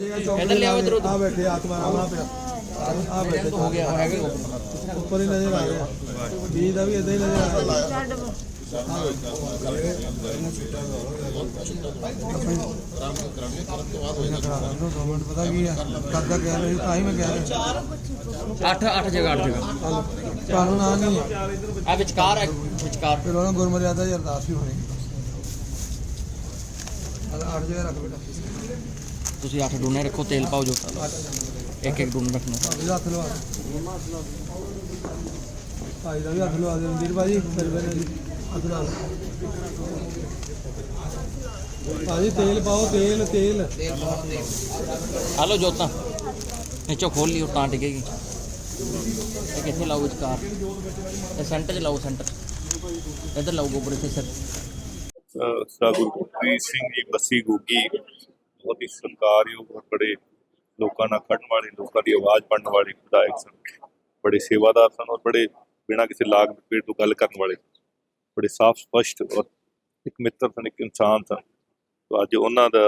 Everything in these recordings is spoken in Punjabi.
ਇੱਧਰ ਲਿਆਓ ਇੱਧਰ ਆ ਬੈਠੇ ਆਤਮਾ ਰਾਮ ਆ ਪਿਆ ਆ ਬੈਠੇ ਹੋ ਗਿਆ ਹੈਗਾ ਉੱਪਰ ਹੀ ਨਜ਼ਰ ਆ ਰਿਹਾ। ਬੀਜ ਦਾ ਵੀ ਇਦਾਂ ਹੀ ਨਜ਼ਰ ਆ ਰਿਹਾ। ਗਵਰਨਮੈਂਟ ਪਤਾ ਕੀ ਆ? ਕਰਦਾ ਕਹਿ ਰਹੀ ਤਾਂ ਹੀ ਮੈਂ ਕਹਿ ਰਿਹਾ। 8 8 ਜਗ੍ਹਾ 8 ਜਗ੍ਹਾ। ਕਾਨੂੰਨ ਆ ਨਹੀਂ ਹੈ ਆ ਵਿਚਕਾਰ ਹੈ ਵਿਚਕਾਰ। ਫਿਰ ਉਹਨਾਂ ਗੁਰਮਰਿਆਦਾ ਦੀ ਅਰਦਾਸ ਵੀ ਹੋਣੀ। ਅੱਠ ਜਗ੍ਹਾ ਰੱਖ ਬੇਟਾ। ਤੁਸੀਂ 8 ਡੂਨੇ ਰੱਖੋ ਤੇਲ ਪਾਓ ਜੋ ਇੱਕ ਇੱਕ ਡੂਨ ਰੱਖਣਾ। ਭਾਈ ਦਾ ਹੱਥ ਲਵਾ ਭਾਈ ਦਾ ਵੀ ਹੱਥ ਲਵਾ ਦੇ ਰਣਜੀਤ ਭਾਜੀ ਫਿਰ ਹੱਥ ਲਵਾ ਭਾਜੀ ਤੇਲ ਪਾਓ ਤੇਲ ਤੇਲ। ਆ ਲਓ ਜੋਤਾਂ। ਖੋਲ ਲਿਓ ਤਾਂ ਟਿਕੇਗੀ ਇਹ ਕਿੱਥੇ ਲਾਓ ਵਿਚਕਾਰ ਇਹ ਸੈਂਟਰ 'ਚ ਲਾਓ ਸੈਂਟਰ ਇੱਧਰ ਲਾਓ ਗੋਬਰ ਇੱਥੇ ਸਰ। ਅਹ ਸਦਾ ਗੁਰੂ ਗੋਬਿੰਦ ਸਿੰਘ ਜੀ ਬੱਸੀ ਗੋਗੀ। ਬਹੁਤ ਹੀ ਸਤਿਕਾਰਯੋਗ ਔਰ ਬੜੇ ਲੋਕਾਂ ਨਾਲ ਖੜਨ ਵਾਲੇ, ਲੋਕਾਂ ਦੀ ਆਵਾਜ਼ ਬਣਨ ਵਾਲੇ ਵਿਧਾਇਕ ਸਨ। ਬੜੇ ਸੇਵਾਦਾਰ ਸਨ ਔਰ ਬੜੇ ਬਿਨਾਂ ਕਿਸੇ ਲਾਗ ਪੇੜ ਤੋਂ ਗੱਲ ਕਰਨ ਵਾਲੇ। ਬੜੇ ਸਾਫ਼ ਸਪਸ਼ਟ ਔਰ ਇੱਕ ਮਿੱਤਰ ਸਨ, ਇੱਕ ਇਨਸਾਨ ਸਨ। ਤੋ ਅੱਜ ਉਹਨਾਂ ਦਾ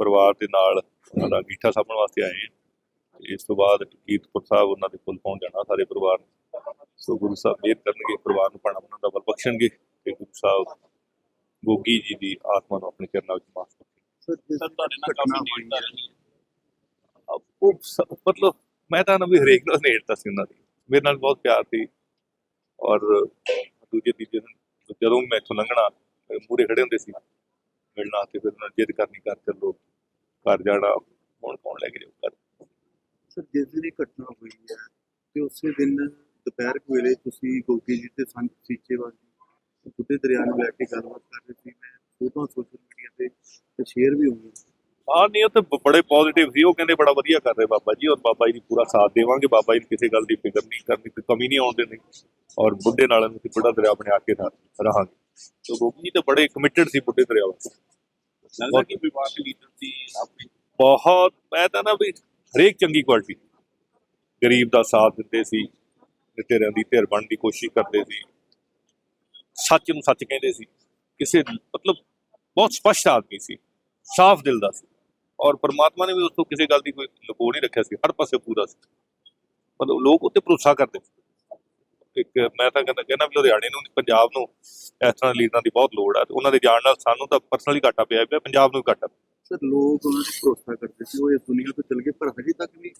ਪਰਿਵਾਰ ਦੇ ਨਾਲ ਉਹਨਾਂ ਦਾ ਗੀਠਾ ਸਾਹਮਣ ਵਾਸਤੇ ਆਏ ਹਾਂ। ਇਸ ਤੋਂ ਬਾਅਦ ਕੀਰਤਪੁਰ ਸਾਹਿਬ ਉਹਨਾਂ ਦੇ ਕੋਲ ਪਹੁੰਚ ਜਾਣਾ, ਸਾਰੇ ਪਰਿਵਾਰ ਨੇ। ਸੋ ਗੁਰੂ ਸਾਹਿਬ ਮਿਹਰ ਕਰਨਗੇ, ਪਰਿਵਾਰ ਨੂੰ ਭਾਣਾ ਉਹਨਾਂ ਦਾ ਬਲ ਬਖਸ਼ਣਗੇ ਤੇ ਗੁਰੂ ਸਾਹਿਬ ਗੋਗੀ ਜੀ ਦੀ ਆਤਮਾ ਨੂੰ ਆਪਣੇ ਚਰਨਾਂ ਵਿੱਚ ਮਾਫ ਸਰ ਤੁਹਾਡੇ ਨਾਲ ਕਾਫੀ ਨੇੜਤਾ ਰਹੀ ਉਹ ਸ- ਮਤਲਬ ਮੈਂ ਤਾਂ ਨਾ ਵੀ ਹਰੇਕ ਨਾਲ ਨੇੜਤਾ ਸੀ ਉਹਨਾਂ ਦੀ। ਮੇਰੇ ਨਾਲ ਬਹੁਤ ਪਿਆਰ ਸੀ। ਔਰ ਦੂਜੇ ਤੀਜੇ ਦਿਨ ਜਦੋਂ ਮੈਂ ਇੱਥੋਂ ਲੰਘਣਾ ਮੂਰੇ ਖੜੇ ਹੁੰਦੇ ਸੀ। ਮਿਲਣਾ ਤੇ ਫਿਰ ਉਹਨਾਂ ਨੇ ਜਿੱਦ ਕਰਨੀ ਕਰ ਚੱਲੋ ਘਰ ਜਾਣਾ ਹੁਣ ਕੌਣ ਲੈ ਕੇ ਜਾਊ ਘਰ। ਸਰ ਜਿਸ ਦਿਨ ਇਹ ਘਟਨਾ ਹੋਈ ਹੈ ਤੇ ਉਸੇ ਦਿਨ ਦੁਪਹਿਰ ਕੁ ਵੇਲੇ ਤੁਸੀਂ ਗੋਗੀ ਜੀ ਤੇ ਸੰਤ ਸੀਚੇਵਾਲ ਜੀ ਬੁੱਢੇ ਦਰਿਆ ਨੂੰ ਲੈ ਕੇ ਗੱਲਬਾਤ ਕਰ ਰਹੇ ਸੀ। ਮੈਂ ਫੋਟੋਆਂ ਸੋਸ਼ਲ ਤੇ ਤੇ ਸ਼ੇਅਰ ਵੀ ਹੋਈਆਂ ਹਾਂ ਨਹੀਂ ਉਹ ਤੇ ਬੜੇ ਪੋਜ਼ਿਟਿਵ ਸੀ। ਉਹ ਕਹਿੰਦੇ ਬੜਾ ਵਧੀਆ ਕਰ ਰਹੇ ਬਾਬਾ ਜੀ। ਔਰ ਬਾਬਾ ਜੀ ਦੀ ਪੂਰਾ ਸਾਥ ਦੇਵਾਂਗੇ। ਬਾਬਾ ਜੀ ਨੂੰ ਕਿਸੇ ਗੱਲ ਦੀ ਫਿਕਰ ਨਹੀਂ ਕਰਨੀ ਕੋਈ ਕਮੀ ਨਹੀਂ ਆਉਣ ਦੇਣੀ। ਔਰ ਬੁੱਢੇ ਨਾਲ ਅਸੀਂ ਬੁੱਢਾ ਦਰਿਆ ਬਣਾ ਕੇ ਰਹਾਂਗੇ। ਸੋ ਗੋਗੀ ਜੀ ਤਾਂ ਬੜੇ ਕਮਿਟਡ ਸੀ ਬੁੱਢੇ ਦਰਿਆ ਵਾਸਤੇ। ਲੱਗਦਾ ਕਿ ਵਿਵਾਦ ਲੀਡਰ ਸੀ ਆਪਣੇ ਬਹੁਤ ਮੈਂ ਤਾਂ ਨਾ ਵੀ ਹਰੇਕ ਚੰਗੀ ਕੁਆਲਿਟੀ ਗਰੀਬ ਦਾ ਸਾਥ ਦਿੰਦੇ ਸੀ। ਤੇਰਿਆਂ ਦੀ ਧਿਰ ਬਣਨ ਦੀ ਕੋਸ਼ਿਸ਼ ਕਰਦੇ ਸੀ। ਸੱਚ ਨੂੰ ਸੱਚ ਕਹਿੰਦੇ ਸੀ। ਕਿਸੇ ਮਤਲਬ ਬਹੁਤ ਸਪਸ਼ਟ ਆਦਮੀ ਸੀ ਸਾਫ਼ ਦਿਲ ਦਾ ਸੀ ਔਰ ਪਰਮਾਤਮਾ ਨੇ ਵੀ ਉਸ ਤੋਂ ਕਿਸੇ ਗੱਲ ਦੀ ਕੋਈ ਲੁਕੋ ਨਹੀਂ ਰੱਖਿਆ ਸੀ ਹਰ ਪਾਸੇ ਪੂਰਾ ਸੀ। ਮਤਲਬ ਲੋਕ ਉੱਤੇ ਭਰੋਸਾ ਕਰਦੇ ਸੀ। ਇੱਕ ਮੈਂ ਤਾਂ ਕਹਿੰਦਾ ਕਹਿੰਦਾ ਵੀ ਲੁਧਿਆਣੇ ਨੂੰ ਪੰਜਾਬ ਨੂੰ ਇਸ ਤਰ੍ਹਾਂ ਲੀਡਰਾਂ ਦੀ ਬਹੁਤ ਲੋੜ ਹੈ ਤੇ ਉਹਨਾਂ ਦੇ ਜਾਣ ਨਾਲ ਸਾਨੂੰ ਤਾਂ ਪਰਸਨਲੀ ਘਾਟਾ ਪਿਆ ਪਿਆ ਪੰਜਾਬ ਨੂੰ ਘਾਟਾ ਸਰ ਲੋਕ ਉਹਨਾਂ ਤੇ ਭਰੋਸਾ ਕਰਦੇ ਸੀ ਉਹ ਇਸ ਦੁਨੀਆ ਤੋਂ ਚਲ ਗਏ ਪਰ ਹਜੇ ਤੱਕ ਵੀ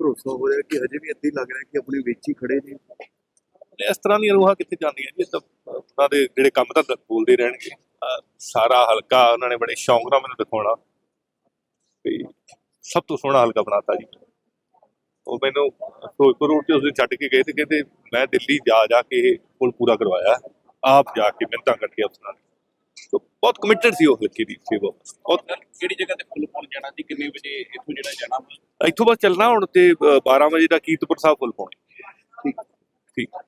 ਭਰੋਸਾ ਹੋ ਰਿਹਾ ਕਿ ਹਜੇ ਵੀ ਇੱਥੇ ਹੀ ਲੱਗ ਰਿਹਾ ਕਿ ਆਪਣੇ ਵਿੱਚ ਹੀ ਖੜੇ ਨੇ। ਇਸ ਤਰ੍ਹਾਂ ਦੀਆਂ ਰੂਹਾਂ ਕਿੱਥੇ ਜਾਂਦੀਆਂ ਜੀ ਇਹ ਤਾਂ ਅਹ, ਉਹਨਾਂ ਦੇ ਜਿਹੜੇ ਕੰਮ ਤਾਂ ਬੋਲਦੇ ਰਹਿਣਗੇ। ਸਾਰਾ ਹਲਕਾ ਉਹਨਾਂ ਨੇ ਬੜੇ ਸ਼ੌਂਕ ਨਾਲ ਮੈਨੂੰ ਦਿਖਾਉਣਾ। ਤੇ ਸਭ ਤੋਂ ਸੋਹਣਾ ਹਲਕਾ ਬਣਾਤਾ ਜੀ। ਉਹ ਮੈਨੂੰ ਫਿਰੋਜ਼ਪੁਰ ਰੋਡ ਤੇ ਉਸਨੇ ਛੱਡ ਕੇ ਗਏ ਤੇ ਕਹਿੰਦੇ ਮੈਂ ਦਿੱਲੀ ਜਾ ਜਾ ਕੇ ਇਹ ਪੁਲ ਪੂਰਾ ਕਰਵਾਇਆ। ਆਪ ਜਾ ਕੇ ਮਿਹਨਤਾਂ ਕਰਕੇ ਅਫਸਰਾਂ ਨੇ ਸੋ ਬਹੁਤ ਕਮਿਟਡ ਸੀ ਉਹ ਹਲਕੇ ਦੀ ਸੇਵਾ। ਬਹੁਤ ਕਿਹੜੀ ਜਗ੍ਹਾ ਤੇ ਫੁੱਲ ਪਾਉਣ ਜਾਣਾ ਸੀ? ਕਿੰਨੇ ਵਜੇ ਇੱਥੋਂ ਜਿਹੜਾ ਜਾਣਾ ਇੱਥੋਂ ਬਸ ਚੱਲਣਾ ਹੁਣ ਤੇ ਅਹ, 12 ਵਜੇ ਦਾ ਕੀਰਤਪੁਰ ਸਾਹਿਬ ਪੁਲ ਪਾਉਣੇ। ਠੀਕ ਠੀਕ।